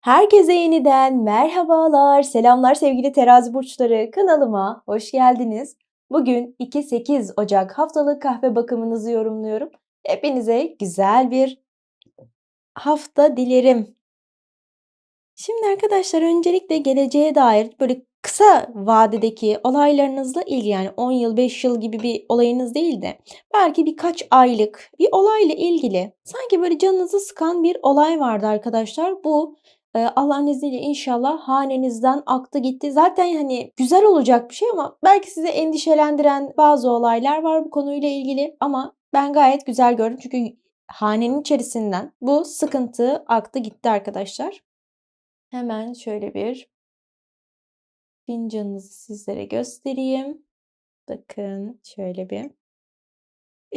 Herkese yeniden merhabalar, selamlar sevgili terazi burçları. Kanalıma hoş geldiniz. Bugün 2-8 Ocak haftalık kahve bakımınızı yorumluyorum. Hepinize güzel bir hafta dilerim. Şimdi arkadaşlar öncelikle geleceğe dair böyle kısa vadedeki olaylarınızla ilgili yani 10 yıl 5 yıl gibi bir olayınız değil de belki birkaç aylık bir olayla ilgili sanki böyle canınızı sıkan bir olay vardı arkadaşlar. Bu Allah'ın izniyle inşallah hanenizden aktı gitti. Zaten, hani, güzel olacak bir şey ama belki sizi endişelendiren bazı olaylar var bu konuyla ilgili ama ben gayet güzel gördüm. Çünkü hanenin içerisinden bu sıkıntı aktı gitti arkadaşlar. Hemen şöyle bir fincanınızı sizlere göstereyim. Bakın şöyle bir.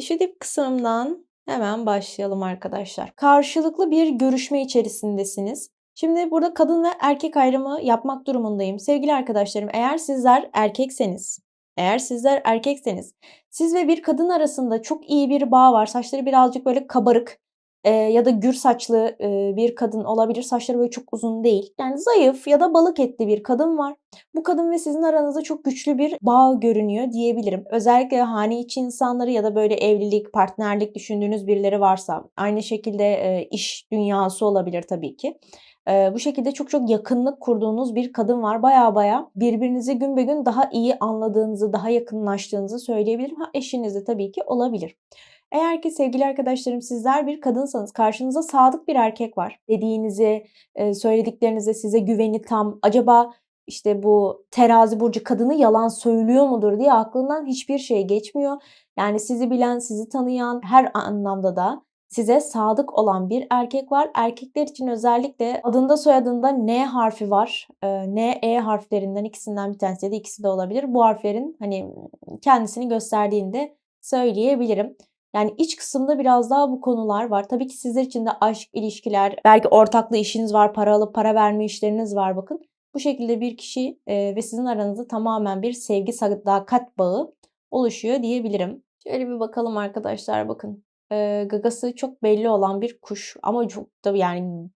Şu dip kısmından hemen başlayalım arkadaşlar. Karşılıklı bir görüşme içerisindesiniz. Şimdi burada kadın ve erkek ayrımı yapmak durumundayım. Sevgili arkadaşlarım eğer sizler erkekseniz, eğer sizler erkekseniz, siz ve bir kadın arasında çok iyi bir bağ var. Saçları birazcık böyle kabarık e, ya da gür saçlı e, bir kadın olabilir. Saçları böyle çok uzun değil. Yani zayıf ya da balık etli bir kadın var. Bu kadın ve sizin aranızda çok güçlü bir bağ görünüyor diyebilirim. Özellikle hane içi insanları ya da böyle evlilik, partnerlik düşündüğünüz birileri varsa aynı şekilde e, iş dünyası olabilir tabii ki. Eee, bu şekilde çok çok yakınlık kurduğunuz bir kadın var. Baya baya birbirinizi gün be gün daha iyi anladığınızı, daha yakınlaştığınızı söyleyebilirim. Ha, eşiniz de tabii ki olabilir. Eğer ki sevgili arkadaşlarım sizler bir kadınsanız karşınızda sadık bir erkek var. Dediğinizi, eee, söylediklerinize size güveni tam. Acaba işte bu terazi burcu kadını yalan söylüyor mudur diye aklından hiçbir şey geçmiyor. Yani sizi bilen, sizi tanıyan her anlamda da size sadık olan bir erkek var. Erkekler için özellikle adında soyadında N harfi var. Eee, N, E harflerinden ikisinden bir tanesi ya da ikisi de olabilir. Bu harflerin hani kendisini gösterdiğini de söyleyebilirim. Yani iç kısımda biraz daha bu konular var. Tabii ki sizler için de aşk, ilişkiler, belki ortaklı işiniz var, para alıp para verme işleriniz var bakın. Bu şekilde bir kişi eee, ve sizin aranızda tamamen bir sevgi, sadakat bağı oluşuyor diyebilirim. Şöyle bir bakalım arkadaşlar bakın. Eee, gagası çok belli olan bir kuş ama çok da yani,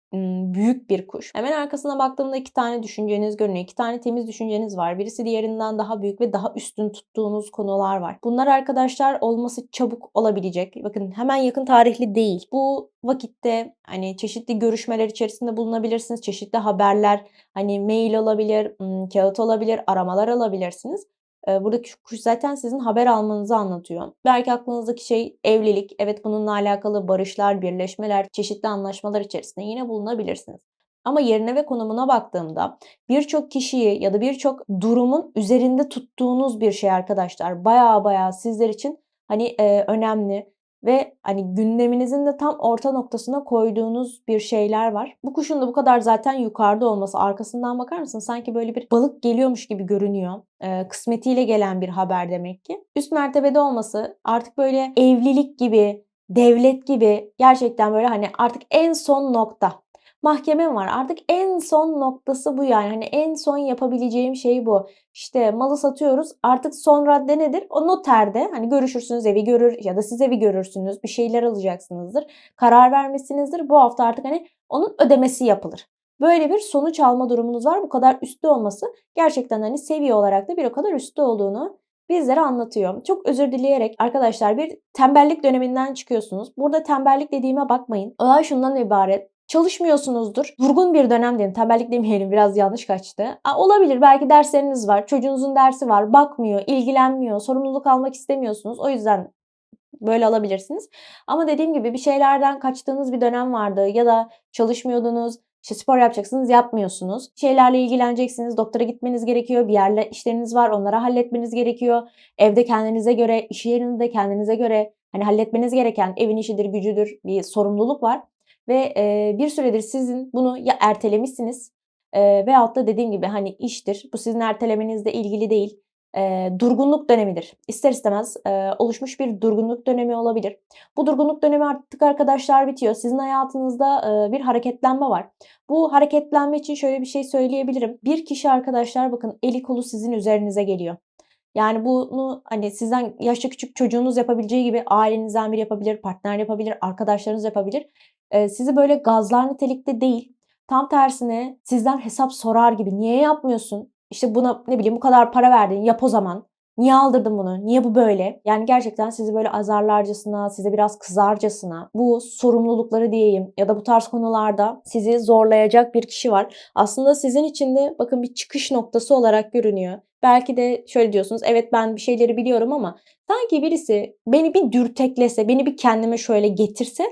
büyük bir kuş. Hemen arkasına baktığımda 2 tane düşünceniz görünüyor. 2 tane temiz düşünceniz var. Birisi diğerinden daha büyük ve daha üstün tuttuğunuz konular var. Bunlar arkadaşlar olması çabuk olabilecek. Bakın hemen yakın tarihli değil. Bu vakitte, hani, çeşitli görüşmeler içerisinde bulunabilirsiniz. Çeşitli haberler, hani, mail olabilir, ımm, kâğıt olabilir, aramalar alabilirsiniz. Buradaki kuş zaten sizin haber almanızı anlatıyor. Belki aklınızdaki şey evlilik. Evet, bununla alakalı barışlar, birleşmeler, çeşitli anlaşmalar içerisinde yine bulunabilirsiniz. Ama yerine ve konumuna baktığımda birçok kişiyi ya da birçok durumun üzerinde tuttuğunuz bir şey arkadaşlar. Baya baya sizler için hani, eee, önemli ve, hani, gündeminizin de tam orta noktasına koyduğunuz bir şeyler var. Bu kuşun da bu kadar zaten yukarıda olması, arkasından bakar mısın? Sanki böyle bir balık geliyormuş gibi görünüyor. Eee, kısmetiyle gelen bir haber demek ki. Üst mertebede olması artık böyle evlilik gibi, devlet gibi gerçekten böyle, hani, artık en son nokta. Mahkemem var. Artık en son noktası bu yani. Hani en son yapabileceğim şey bu. İşte malı satıyoruz. Artık son radde nedir? O noterde hani görüşürsünüz, evi görür ya da siz evi görürsünüz. Bir şeyler alacaksınızdır. Karar vermesinizdir. Bu hafta artık hani onun ödemesi yapılır. Böyle bir sonuç alma durumunuz var. Bu kadar üstte olması gerçekten hani seviye olarak da bir o kadar üstte olduğunu bizlere anlatıyor. Çok özür dileyerek arkadaşlar bir tembellik döneminden çıkıyorsunuz. Burada tembellik dediğime bakmayın. Olay şundan ibaret. Çalışmıyorsunuzdur. Durgun bir dönem diyelim. Tembellik demeyelim biraz yanlış kaçtı. A, olabilir belki dersleriniz var. Çocuğunuzun dersi var. Bakmıyor, ilgilenmiyor. Sorumluluk almak istemiyorsunuz. O yüzden böyle alabilirsiniz. Ama dediğim gibi bir şeylerden kaçtığınız bir dönem vardı ya da çalışmıyordunuz. İşte spor yapacaksınız, yapmıyorsunuz. Şeylerle ilgileneceksiniz, doktora gitmeniz gerekiyor, bir yerle işleriniz var, onları halletmeniz gerekiyor. Evde kendinize göre, iş yerinde kendinize göre hani halletmeniz gereken evin işidir, gücüdür bir sorumluluk var. Ve eee, bir süredir sizin bunu ya ertelemişsiniz eee, veyahut da dediğim gibi hani iştir. Bu sizin ertelemenizle ilgili değil. Eee, durgunluk dönemidir. İster istemez eee, oluşmuş bir durgunluk dönemi olabilir. Bu durgunluk dönemi artık arkadaşlar bitiyor. Sizin hayatınızda eee, bir hareketlenme var. Bu hareketlenme için şöyle bir şey söyleyebilirim. Bir kişi arkadaşlar bakın eli kolu sizin üzerinize geliyor. Yani bunu hani sizden yaşça küçük çocuğunuz yapabileceği gibi ailenizden biri yapabilir, partner yapabilir, arkadaşlarınız yapabilir. Sizi böyle gazlar nitelikte değil Tam tersine sizden hesap sorar gibi niye yapmıyorsun? İşte buna ne bileyim bu kadar para verdin yap o zaman. Niye aldırdın bunu? Niye bu böyle? Yani gerçekten sizi böyle azarlarcasına, size biraz kızarcasına bu sorumlulukları diyeyim ya da bu tarz konularda sizi zorlayacak bir kişi var. Aslında sizin için de bakın bir çıkış noktası olarak görünüyor. Belki de şöyle diyorsunuz evet ben bir şeyleri biliyorum ama sanki birisi beni bir dürteklese, beni bir kendime şöyle getirse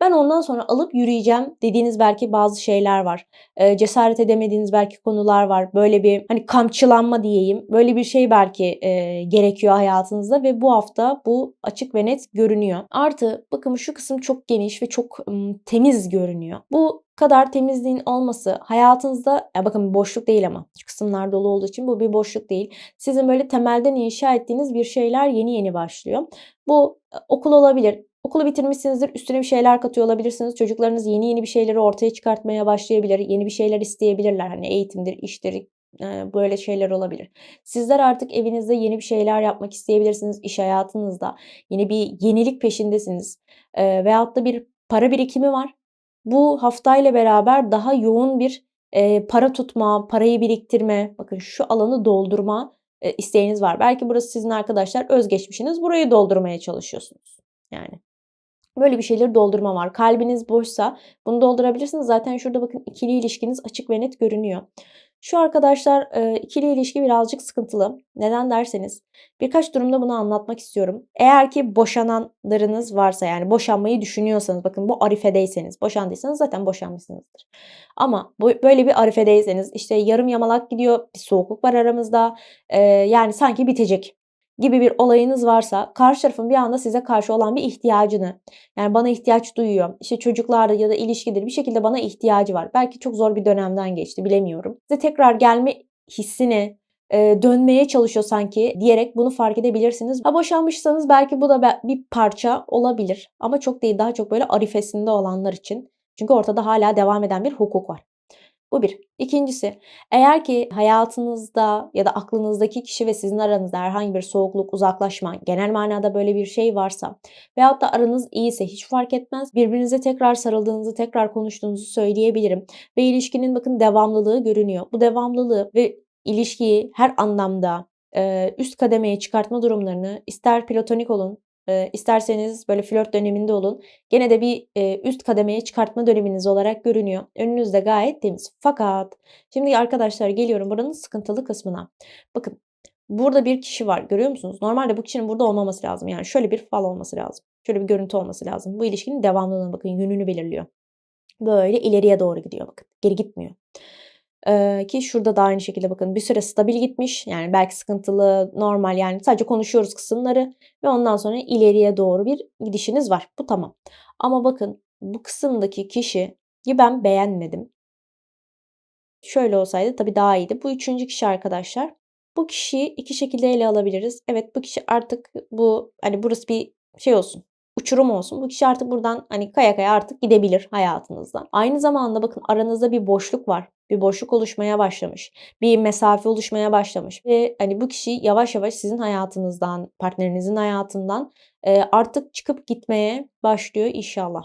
ben ondan sonra alıp yürüyeceğim dediğiniz belki bazı şeyler var. Eee, cesaret edemediğiniz belki konular var. Böyle bir hani kamçılanma diyeyim. Böyle bir şey belki eee, gerekiyor hayatınızda ve bu hafta bu açık ve net görünüyor. Artı bakın şu kısım çok geniş ve çok ım, temiz görünüyor. Bu kadar temizliğin olması hayatınızda ya bakın boşluk değil ama şu kısımlar dolu olduğu için bu bir boşluk değil. Sizin böyle temelden inşa ettiğiniz bir şeyler yeni yeni başlıyor. Bu e, okul olabilir, Okulu bitirmişsinizdir, üstüne bir şeyler katıyor olabilirsiniz. Çocuklarınız yeni yeni bir şeyleri ortaya çıkartmaya başlayabilir. Yeni bir şeyler isteyebilirler. Hani eğitimdir, iştir, böyle şeyler olabilir. Sizler artık evinizde yeni bir şeyler yapmak isteyebilirsiniz. İş hayatınızda yeni bir yenilik peşindesiniz. E, veyahut da bir para birikimi var. Bu haftayla beraber daha yoğun bir e, para tutma, parayı biriktirme, bakın şu alanı doldurma e, isteğiniz var. Belki burası sizin arkadaşlar özgeçmişiniz. Burayı doldurmaya çalışıyorsunuz. Yani Böyle bir şeyleri doldurma var. Kalbiniz boşsa bunu doldurabilirsiniz. Zaten şurada bakın ikili ilişkiniz açık ve net görünüyor. Şu arkadaşlar ikili ilişki birazcık sıkıntılı. Neden derseniz birkaç durumda bunu anlatmak istiyorum. Eğer ki boşananlarınız varsa yani boşanmayı düşünüyorsanız bakın bu arifedeyseniz boşandıysanız zaten boşanmışsınızdır. Ama böyle bir arifedeyseniz işte yarım yamalak gidiyor bir soğukluk var aramızda yani sanki bitecek gibi bir olayınız varsa karşı tarafın bir anda size karşı olan bir ihtiyacını yani bana ihtiyaç duyuyor. İşte çocuklarda ya da ilişkidir bir şekilde bana ihtiyacı var. Belki çok zor bir dönemden geçti bilemiyorum. Size tekrar gelme hissini e, dönmeye çalışıyor sanki diyerek bunu fark edebilirsiniz. Ha boşanmışsanız belki bu da bir parça olabilir ama çok değil daha çok böyle arifesinde olanlar için. Çünkü ortada hala devam eden bir hukuk var. Bu bir. İkincisi eğer ki hayatınızda ya da aklınızdaki kişi ve sizin aranızda herhangi bir soğukluk, uzaklaşma, genel manada böyle bir şey varsa veyahut da aranız iyiyse hiç fark etmez. Birbirinize tekrar sarıldığınızı, tekrar konuştuğunuzu söyleyebilirim. Ve ilişkinin bakın devamlılığı görünüyor. Bu devamlılığı ve ilişkiyi her anlamda üst kademeye çıkartma durumlarını ister platonik olun, e, isterseniz böyle flört döneminde olun. Gene de bir e, üst kademeye çıkartma döneminiz olarak görünüyor. Önünüzde gayet temiz. Fakat şimdi arkadaşlar geliyorum buranın sıkıntılı kısmına. Bakın burada bir kişi var görüyor musunuz? Normalde bu kişinin burada olmaması lazım. Yani şöyle bir fal olması lazım. Şöyle bir görüntü olması lazım. Bu ilişkinin devamlılığını bakın yönünü belirliyor. Böyle ileriye doğru gidiyor bakın. Geri gitmiyor. Ki şurada da aynı şekilde bakın bir süre stabil gitmiş. Yani belki sıkıntılı, normal yani sadece konuşuyoruz kısımları ve ondan sonra ileriye doğru bir gidişiniz var. Bu tamam. Ama bakın bu kısımdaki kişiyi ben beğenmedim. Şöyle olsaydı tabii daha iyiydi. Bu üçüncü kişi arkadaşlar. Bu kişiyi iki şekilde ele alabiliriz. Evet bu kişi artık bu hani burası bir şey olsun uçurum olsun. Bu kişi artık buradan hani kaya kaya artık gidebilir hayatınızdan. Aynı zamanda bakın aranızda bir boşluk var. Bir boşluk oluşmaya başlamış. Bir mesafe oluşmaya başlamış. Ve hani bu kişi yavaş yavaş sizin hayatınızdan, partnerinizin hayatından artık çıkıp gitmeye başlıyor inşallah.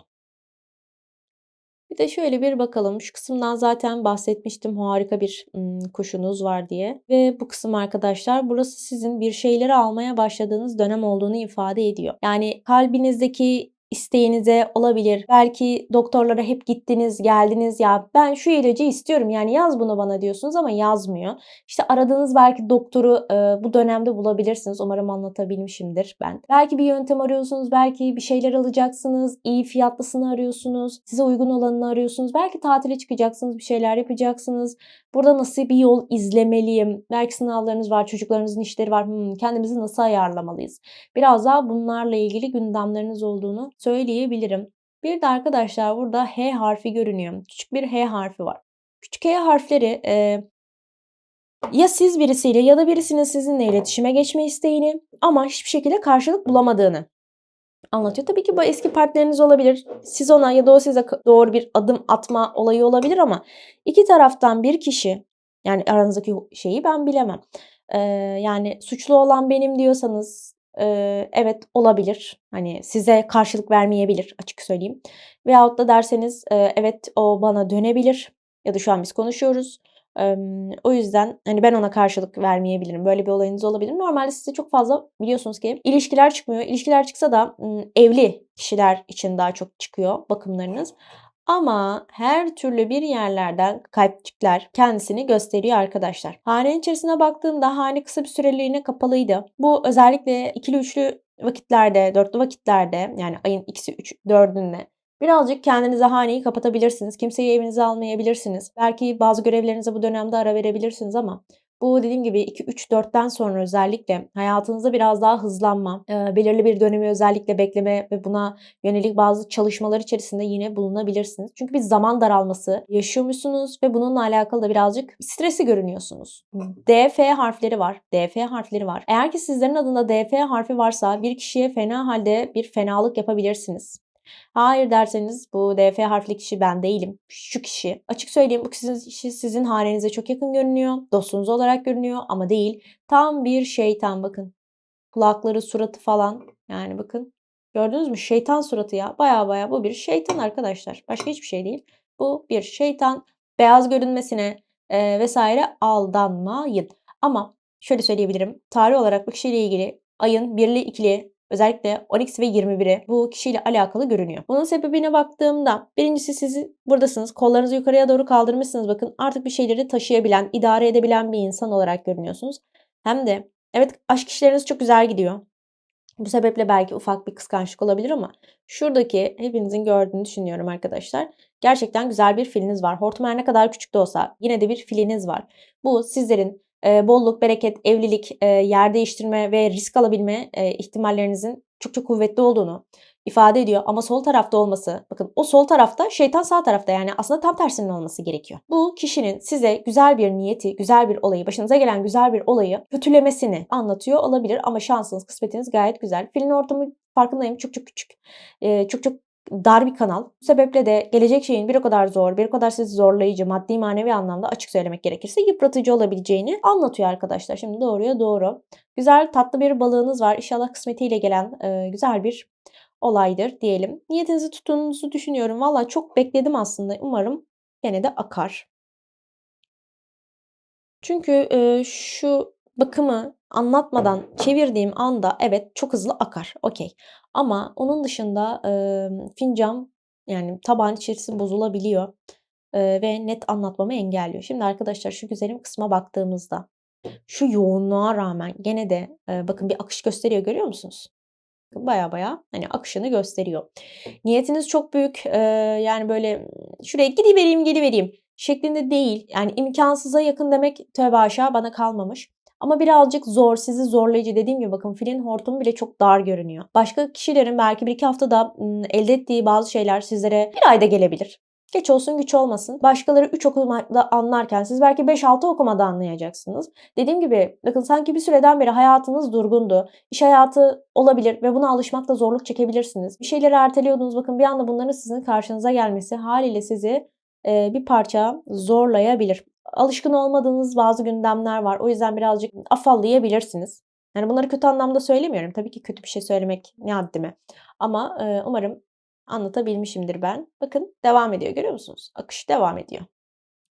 Bir de şöyle bir bakalım. Şu kısımdan zaten bahsetmiştim. Harika bir kuşunuz var diye. Ve bu kısım arkadaşlar burası sizin bir şeyleri almaya başladığınız dönem olduğunu ifade ediyor. Yani kalbinizdeki isteğinize olabilir. Belki doktorlara hep gittiniz, geldiniz ya ben şu ilacı istiyorum yani yaz bunu bana diyorsunuz ama yazmıyor. İşte aradığınız belki doktoru e, bu dönemde bulabilirsiniz. Umarım anlatabilmişimdir ben. Belki bir yöntem arıyorsunuz, belki bir şeyler alacaksınız, iyi fiyatlısını arıyorsunuz, size uygun olanını arıyorsunuz. Belki tatile çıkacaksınız, bir şeyler yapacaksınız. Burada nasıl bir yol izlemeliyim? Belki sınavlarınız var, çocuklarınızın işleri var. Hmm, kendimizi nasıl ayarlamalıyız? Biraz daha bunlarla ilgili gündemleriniz olduğunu söyleyebilirim. Bir de arkadaşlar burada H harfi görünüyor. Küçük bir H harfi var. Küçük H harfleri e, ya siz birisiyle ya da birisinin sizinle iletişime geçme isteğini ama hiçbir şekilde karşılık bulamadığını anlatıyor. Tabii ki bu eski partneriniz olabilir. Siz ona ya da o size doğru bir adım atma olayı olabilir ama iki taraftan bir kişi yani aranızdaki şeyi ben bilemem. Ee, yani suçlu olan benim diyorsanız e, evet olabilir. Hani size karşılık vermeyebilir açık söyleyeyim. Veyahut da derseniz e, evet o bana dönebilir. ya da şu an biz konuşuyoruz. O yüzden, hani, ben ona karşılık vermeyebilirim. Böyle bir olayınız olabilir. Normalde size çok fazla biliyorsunuz ki ilişkiler çıkmıyor. İlişkiler çıksa da, evli kişiler için daha çok çıkıyor bakımlarınız. Ama her türlü bir yerlerden kalpçikler kendisini gösteriyor arkadaşlar. Hanenin içerisine baktığımda hane kısa bir süreliğine kapalıydı. Bu özellikle ikili üçlü vakitlerde, dörtlü vakitlerde yani ayın ikisi, üç, dördünde birazcık kendinize haneyi kapatabilirsiniz. Kimseyi evinize almayabilirsiniz. Belki bazı görevlerinize bu dönemde ara verebilirsiniz ama bu dediğim gibi 2-3-4'ten sonra özellikle hayatınızda biraz daha hızlanma, belirli bir dönemi özellikle bekleme ve buna yönelik bazı çalışmalar içerisinde yine bulunabilirsiniz. Çünkü bir zaman daralması yaşıyormuşsunuz ve bununla alakalı da birazcık stresli görünüyorsunuz. DF harfleri var. DF harfleri var. Eğer ki sizlerin adında DF harfi varsa bir kişiye fena halde bir fenalık yapabilirsiniz. Hayır derseniz bu DF harfli kişi ben değilim. Şu kişi. Açık söyleyeyim bu kişi sizin hanenize çok yakın görünüyor. Dostunuz olarak görünüyor ama değil. Tam bir şeytan bakın. Kulakları, suratı falan. Yani bakın. Gördünüz mü? Şeytan suratı ya. Baya baya bu bir şeytan arkadaşlar. Başka hiçbir şey değil. Bu bir şeytan. Beyaz görünmesine e, vesaire aldanmayın. Ama şöyle söyleyebilirim. Tarih olarak bu kişiyle ilgili ayın birli ikili Özellikle 12 ve 21'i bu kişiyle alakalı görünüyor. Bunun sebebine baktığımda birincisi siz buradasınız. Kollarınızı yukarıya doğru kaldırmışsınız. Bakın artık bir şeyleri taşıyabilen, idare edebilen bir insan olarak görünüyorsunuz. Hem de evet aşk işleriniz çok güzel gidiyor. Bu sebeple belki ufak bir kıskançlık olabilir ama şuradaki hepinizin gördüğünü düşünüyorum arkadaşlar. Gerçekten güzel bir filiniz var. Hortum ne kadar küçük de olsa yine de bir filiniz var. Bu sizlerin bolluk, bereket, evlilik, yer değiştirme ve risk alabilme ihtimallerinizin çok çok kuvvetli olduğunu ifade ediyor. Ama sol tarafta olması, bakın o sol tarafta şeytan sağ tarafta yani aslında tam tersinin olması gerekiyor. Bu kişinin size güzel bir niyeti, güzel bir olayı, başınıza gelen güzel bir olayı kötülemesini anlatıyor olabilir ama şansınız, kısmetiniz gayet güzel. Filin ortamı farkındayım çok çok küçük. Ee, çok çok dar bir kanal. Bu sebeple de gelecek şeyin bir o kadar zor, bir o kadar sizi zorlayıcı, maddi manevi anlamda açık söylemek gerekirse yıpratıcı olabileceğini anlatıyor arkadaşlar. Şimdi doğruya doğru. Güzel tatlı bir balığınız var. İnşallah kısmetiyle gelen e, güzel bir olaydır diyelim. Niyetinizi tuttuğunuzu düşünüyorum. Valla çok bekledim aslında. Umarım gene de akar. Çünkü e, şu bakımı anlatmadan çevirdiğim anda evet çok hızlı akar. Okey. Ama onun dışında e, fincan yani tabağın içerisi bozulabiliyor e, ve net anlatmamı engelliyor. Şimdi arkadaşlar şu güzelim kısma baktığımızda şu yoğunluğa rağmen gene de e, bakın bir akış gösteriyor görüyor musunuz? Baya baya hani akışını gösteriyor. Niyetiniz çok büyük e, yani böyle şuraya gidivereyim gelivereyim şeklinde değil. Yani imkansıza yakın demek tövbe aşağı bana kalmamış. Ama birazcık zor, sizi zorlayıcı. Dediğim gibi bakın filin hortumu bile çok dar görünüyor. Başka kişilerin belki bir iki haftada elde ettiği bazı şeyler sizlere bir ayda gelebilir. Geç olsun güç olmasın. Başkaları 3 okumada anlarken siz belki 5-6 okumada anlayacaksınız. Dediğim gibi bakın sanki bir süreden beri hayatınız durgundu. İş hayatı olabilir ve buna alışmakta zorluk çekebilirsiniz. Bir şeyleri erteliyordunuz. Bakın bir anda bunların sizin karşınıza gelmesi haliyle sizi bir parça zorlayabilir alışkın olmadığınız bazı gündemler var. O yüzden birazcık afallayabilirsiniz. Yani bunları kötü anlamda söylemiyorum. Tabii ki kötü bir şey söylemek ne haddime. Ama e, umarım anlatabilmişimdir ben. Bakın devam ediyor görüyor musunuz? Akış devam ediyor.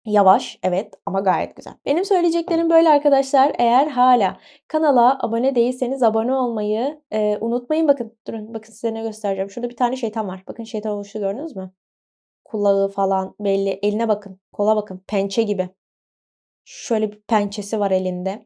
Yavaş evet ama gayet güzel. Benim söyleyeceklerim böyle arkadaşlar. Eğer hala kanala abone değilseniz abone olmayı e, unutmayın. Bakın durun bakın size ne göstereceğim. Şurada bir tane şeytan var. Bakın şeytan oluştu gördünüz mü? Kulağı falan belli. Eline bakın. Kola bakın. Pençe gibi. Şöyle bir pençesi var elinde.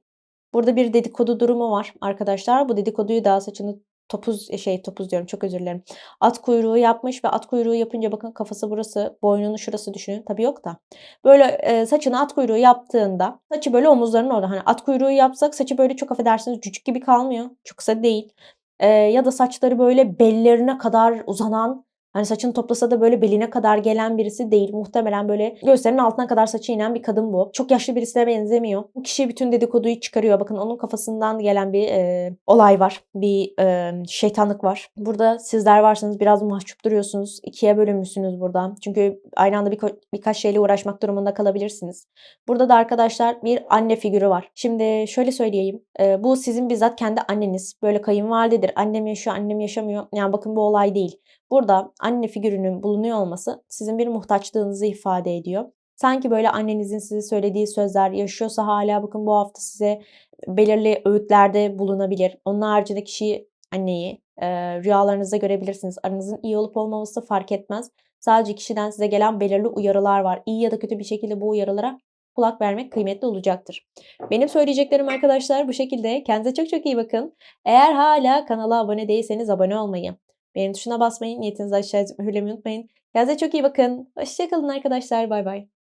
Burada bir dedikodu durumu var arkadaşlar. Bu dedikoduyu da saçını topuz e, şey topuz diyorum çok özür dilerim. At kuyruğu yapmış ve at kuyruğu yapınca bakın kafası burası, boynunu şurası düşünün. Tabii yok da. Böyle e, saçını at kuyruğu yaptığında saçı böyle omuzlarının orada. Hani at kuyruğu yapsak saçı böyle çok affedersiniz cücük gibi kalmıyor. Çok kısa değil. E, ya da saçları böyle bellerine kadar uzanan Hani saçını toplasa da böyle beline kadar gelen birisi değil. Muhtemelen böyle göğüslerinin altına kadar saçı inen bir kadın bu. Çok yaşlı birisine benzemiyor. Bu kişi bütün dedikoduyu çıkarıyor. Bakın onun kafasından gelen bir e, olay var. Bir e, şeytanlık var. Burada sizler varsınız biraz mahcup duruyorsunuz. İkiye bölünmüşsünüz burada. Çünkü aynı anda bir, birkaç şeyle uğraşmak durumunda kalabilirsiniz. Burada da arkadaşlar bir anne figürü var. Şimdi şöyle söyleyeyim. E, bu sizin bizzat kendi anneniz. Böyle kayınvalidedir. Annem yaşıyor, annem yaşamıyor. Yani bakın bu olay değil. Burada anne figürünün bulunuyor olması sizin bir muhtaçlığınızı ifade ediyor. Sanki böyle annenizin size söylediği sözler yaşıyorsa hâlâ bakın bu hafta size belirli öğütlerde bulunabilir. Onun haricinde kişiyi, anneyi, eee, rüyalarınızda görebilirsiniz. Aranızın iyi olup olmaması fark etmez. Sadece kişiden size gelen belirli uyarılar var. İyi ya da kötü bir şekilde bu uyarılara kulak vermek kıymetli olacaktır. Benim söyleyeceklerim arkadaşlar bu şekilde. Kendinize çok çok iyi bakın. Eğer hâlâ kanala abone değilseniz abone olmayı, beğeni tuşuna basmayı, niyetinizi aşağı yazıp mühürlemeyi unutmayın. Kendinize çok iyi bakın. Hoşça kalın arkadaşlar. Baybay.